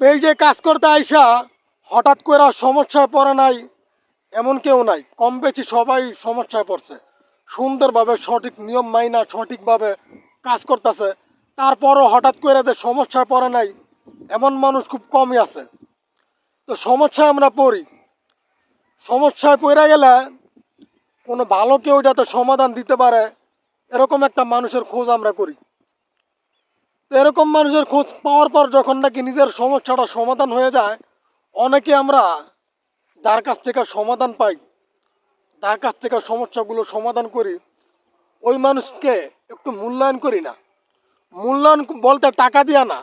পেজে কাজ করতে আইসা, হঠাৎ করে সমস্যায় পড়ে নাই, এমন কেউ নাই। কম বেশি সবাই সমস্যায় পড়ছে। সুন্দরভাবে সঠিক নিয়ম মাইনা, সঠিকভাবে কাজ করতেছে। তারপরও হঠাৎ করে যে সমস্যায় পড়ে নাই, এমন মানুষ খুব কমই আছে। তো সমস্যায় আমরা পড়ি। সমস্যায় পড়ে গেলে কোনো ভালো কেউ যাতে সমাধান দিতে পারে, এরকম একটা মানুষের খোঁজ আমরা করি। তো এরকম মানুষের খোঁজ পাওয়ার পর যখন নাকি নিজের সমস্যাটা সমাধান হয়ে যায়, অনেকে আমরা যার কাছ থেকে সমাধান পাই, যার কাছ থেকে সমস্যাগুলো সমাধান করি, ওই মানুষকে একটু মূল্যায়ন করি না। মূল্যায়ন বলতে টাকা দিয়া না,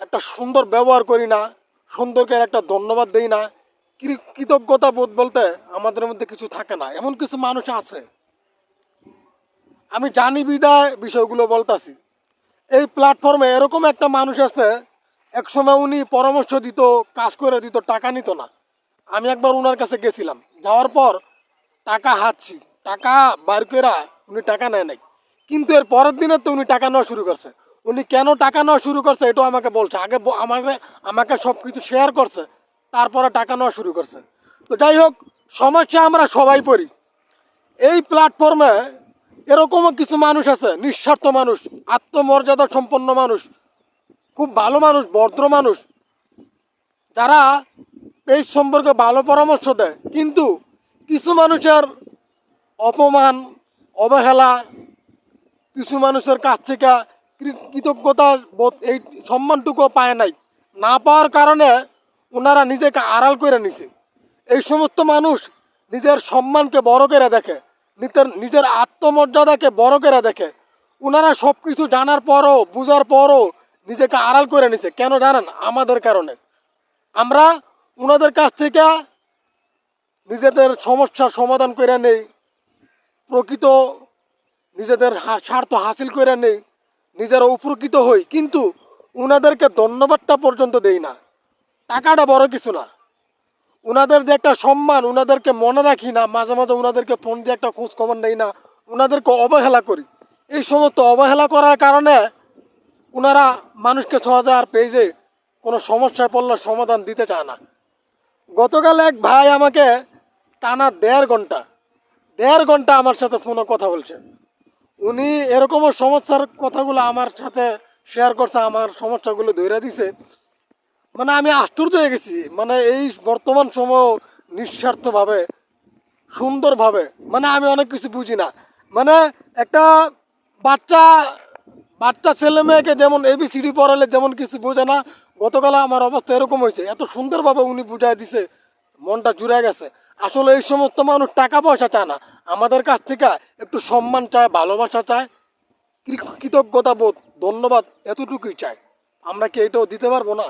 একটা সুন্দর ব্যবহার করি না, সুন্দরকে একটা ধন্যবাদ দেই না কৃতজ্ঞতা বোধ বলতে আমাদের মধ্যে কিছু থাকে না, এমন কিছু মানুষ আছে। আমি জানি বিদায় বিষয়গুলো বলতাছি। এই প্ল্যাটফর্মে এরকম একটা মানুষ আছে, একসময় উনি পরামর্শ দিত, কাজ করে দিত, টাকা নিত না। আমি একবার ওনার কাছে গেছিলাম। যাওয়ার পর টাকা হাতছি টাকা বার করে উনি টাকা নেয় নাই। কিন্তু এর পরের দিনে তো উনি টাকা নেওয়া শুরু করছে। উনি কেন টাকা নেওয়া শুরু করছে এটাও আমাকে বলছে। আগে আমাকে আমাকে সব কিছু শেয়ার করছে, তারপরে টাকা নেওয়া শুরু করছে। তো যাই হোক, সমস্যা আমরা সবাই পড়ি। এই প্ল্যাটফর্মে এরকমও কিছু মানুষ আছে, নিঃস্বার্থ মানুষ, আত্মমর্যাদা সম্পন্ন মানুষ, খুব ভালো মানুষ, ভদ্র মানুষ, যারা এই সম্পর্কে ভালো পরামর্শ দেয়। কিন্তু কিছু মানুষের অপমান, অবহেলা, কিছু মানুষের কাছ থেকে কৃতজ্ঞতা বোধ এই সম্মানটুকু পায় নাই। না পাওয়ার কারণে ওনারা নিজেকে আড়াল করে নিছে। এই সমস্ত মানুষ নিজের সম্মানকে বড় করে দেখে। নিজের আত্মমর্যাদাকে বড় করে দেখে। ওনারা সব কিছু জানার পরও, বুঝার পরও নিজেকে আড়াল করে নিছে। কেন জানেন? আমাদের কারণে। আমরা ওনাদের কাছ থেকে নিজেদের সমস্যার সমাধান করে নেই, প্রকৃত নিজেদের স্বার্থ হাসিল করে নেই, নিজেরা উপকৃত হই। কিন্তু ওনাদেরকে ধন্যবাদটা পর্যন্ত দেই না। টাকাটা বড় কিছু না। ওনাদের যে একটা সম্মান ওনাদেরকে মনে রাখি না, মাঝে মাঝে ওনাদেরকে ফোন দিয়ে একটা খোঁজ খবর নেই না ওনাদেরকে অবহেলা করি। এই সমস্ত অবহেলা করার কারণে ওনারা মানুষকে সহজে আর পেজে কোনো সমস্যায় পড়লে সমাধান দিতে চায় না। গতকাল এক ভাই আমাকে টানা দেড় ঘণ্টা দেড় ঘণ্টা আমার সাথে ফোনে কথা বলছে। উনি এরকমও সমস্যার কথাগুলো আমার সাথে শেয়ার করছে, আমার সমস্যাগুলো ধরে দিছে। মানে আমি আশ্চর্য হয়ে গেছি। মানে এই বর্তমান সময় নিঃস্বার্থভাবে, সুন্দরভাবে মানে আমি অনেক কিছু বুঝি না। মানে একটা বাচ্চা বাচ্চা ছেলে মেয়েকে যেমন এবিসিডি পড়ালে যেমন কিছু বোঝে না, গতকাল আমার অবস্থা এরকম হয়েছে। এত সুন্দরভাবে উনি বুঝাই দিছে, মনটা জুড়ে গেছে। আসলে এই সমস্ত মানুষ টাকা পয়সা চায় না। আমাদের কাছ থেকে একটু সম্মান চায়, ভালোবাসা চায় কৃতজ্ঞতা বোধ, ধন্যবাদ এতটুকুই চাই আমরা কি এটাও দিতে পারব না?